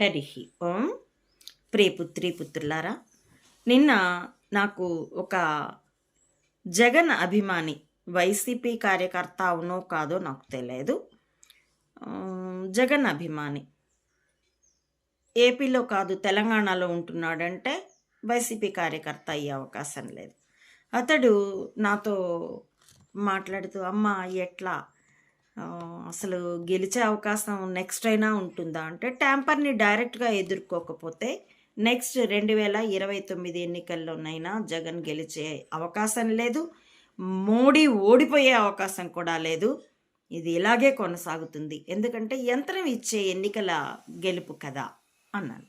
హరి ఓం. ప్రియపుత్రి పుత్రులారా నిన్న నాకు ఒక జగన్ అభిమాని వైసీపీ కార్యకర్త అవునో కాదో నాకు తెలియదు. జగన్ అభిమాని. ఏపీలో కాదు తెలంగాణలో ఉంటున్నాడంటే వైసీపీ కార్యకర్త అయ్యే అవకాశం లేదు. అతడు నాతో మాట్లాడుతూ అమ్మ ఎట్లా? అసలు గెలిచే అవకాశం నెక్స్ట్ అయినా ఉంటుందా? అంటే ట్యాంపర్ని డైరెక్ట్గా ఎదుర్కోకపోతే నెక్స్ట్ రెండు వేల ఇరవై తొమ్మిది ఎన్నికల్లోనైనా జగన్ గెలిచే అవకాశం లేదు. మోడీ ఓడిపోయే అవకాశం కూడా లేదు. ఇది ఇలాగే కొనసాగుతుంది. ఎందుకంటే యంత్రం ఇచ్చే ఎన్నికల గెలుపు కదా అన్నాను.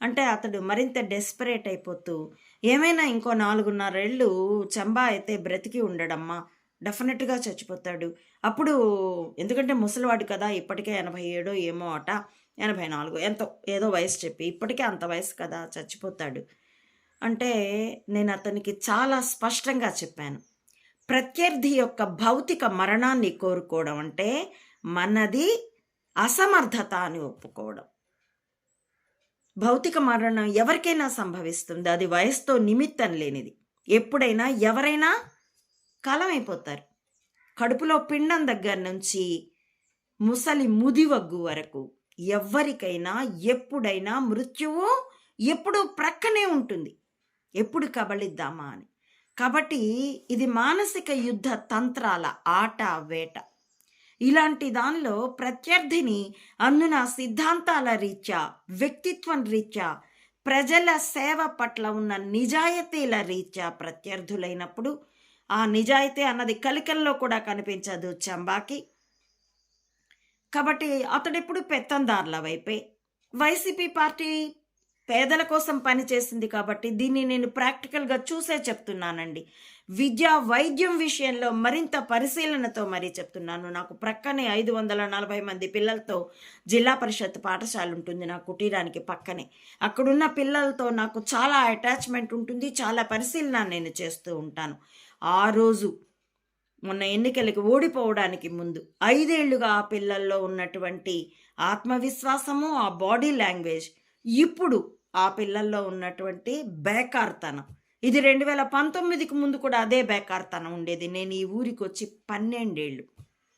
అంటే అతడు మరింత డెస్పరేట్ అయిపోతూ ఏమైనా ఇంకో నాలుగున్నరేళ్ళు చంబా అయితే బ్రతికి ఉండడమ్మా డెఫినెట్గా చచ్చిపోతాడు. అప్పుడు ఎందుకంటే ముసలివాడు కదా ఇప్పటికే ఎనభై ఏడో ఏమో అట ఎనభై నాలుగు ఎంతో ఏదో వయసు చెప్పి ఇప్పటికే అంత వయసు కదా చచ్చిపోతాడు. అంటే నేను అతనికి చాలా స్పష్టంగా చెప్పాను. ప్రత్యర్థి యొక్క భౌతిక మరణాన్ని కోరుకోవడం అంటే మనది అసమర్థత అని ఒప్పుకోవడం. భౌతిక మరణం ఎవరికైనా సంభవిస్తుంది అది వయసుతో నిమిత్తం లేనిది. ఎప్పుడైనా ఎవరైనా కలమైపోతారు. కడుపులో పిండం దగ్గర నుంచి ముసలి ముదివగ్గు వరకు ఎవ్వరికైనా ఎప్పుడైనా మృత్యువు ఎప్పుడు ప్రక్కనే ఉంటుంది. ఎప్పుడు కబళిద్దామా అని. కాబట్టి ఇది మానసిక యుద్ధ తంత్రాల ఆట వేట. ఇలాంటి దానిలో ప్రత్యర్థిని అందున సిద్ధాంతాల రీత్యా వ్యక్తిత్వం రీత్యా ప్రజల సేవ పట్ల ఉన్న నిజాయితీల రీత్యా ప్రత్యర్థులైనప్పుడు ఆ నిజాయితీ అన్నది కలికల్లో కూడా కనిపించదు చంబాకి. కాబట్టి అతడెప్పుడు పెత్తందారుల వైపే. వైసీపీ పార్టీ పేదల కోసం పనిచేసింది కాబట్టి దీన్ని నేను ప్రాక్టికల్గా చూసే చెప్తున్నానండి. విద్య వైద్యం విషయంలో మరింత పరిశీలనతో మరీ చెప్తున్నాను. నాకు ప్రక్కనే ఐదు వందల నలభై మంది పిల్లలతో జిల్లా పరిషత్ పాఠశాల ఉంటుంది నా కుటీరానికి పక్కనే. అక్కడున్న పిల్లలతో నాకు చాలా అటాచ్మెంట్ ఉంటుంది చాలా పరిశీలన నేను చేస్తూ ఉంటాను. ఆ రోజు మొన్న ఎన్నికలకు ఓడిపోవడానికి ముందు ఐదేళ్ళుగా ఆ పిల్లల్లో ఉన్నటువంటి ఆత్మవిశ్వాసము ఆ బాడీ లాంగ్వేజ్ ఇప్పుడు ఆ పిల్లల్లో ఉన్నటువంటి బేకార్తనం. ఇది రెండు వేల పంతొమ్మిదికి ముందు కూడా అదే బేకార్తనం ఉండేది. నేను ఈ ఊరికి వచ్చి పన్నెండేళ్ళు.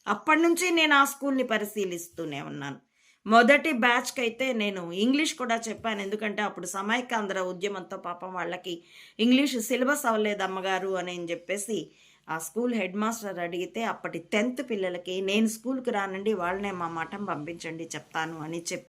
అప్పటి నుంచి నేను ఆ స్కూల్ని పరిశీలిస్తూనే ఉన్నాను. మొదటి బ్యాచ్కి అయితే నేను ఇంగ్లీష్ కూడా చెప్పాను. ఎందుకంటే అప్పుడు సమైకాంధ్ర ఉద్యమంతో పాపం వాళ్ళకి ఇంగ్లీష్ సిలబస్ అవ్వలేదు అమ్మగారు అని చెప్పేసి ఆ స్కూల్ హెడ్ మాస్టర్ అడిగితే అప్పటి టెన్త్ పిల్లలకి నేను స్కూల్కి రానండి వాళ్ళనే మా మఠం పంపించండి చెప్తాను అని చెప్పి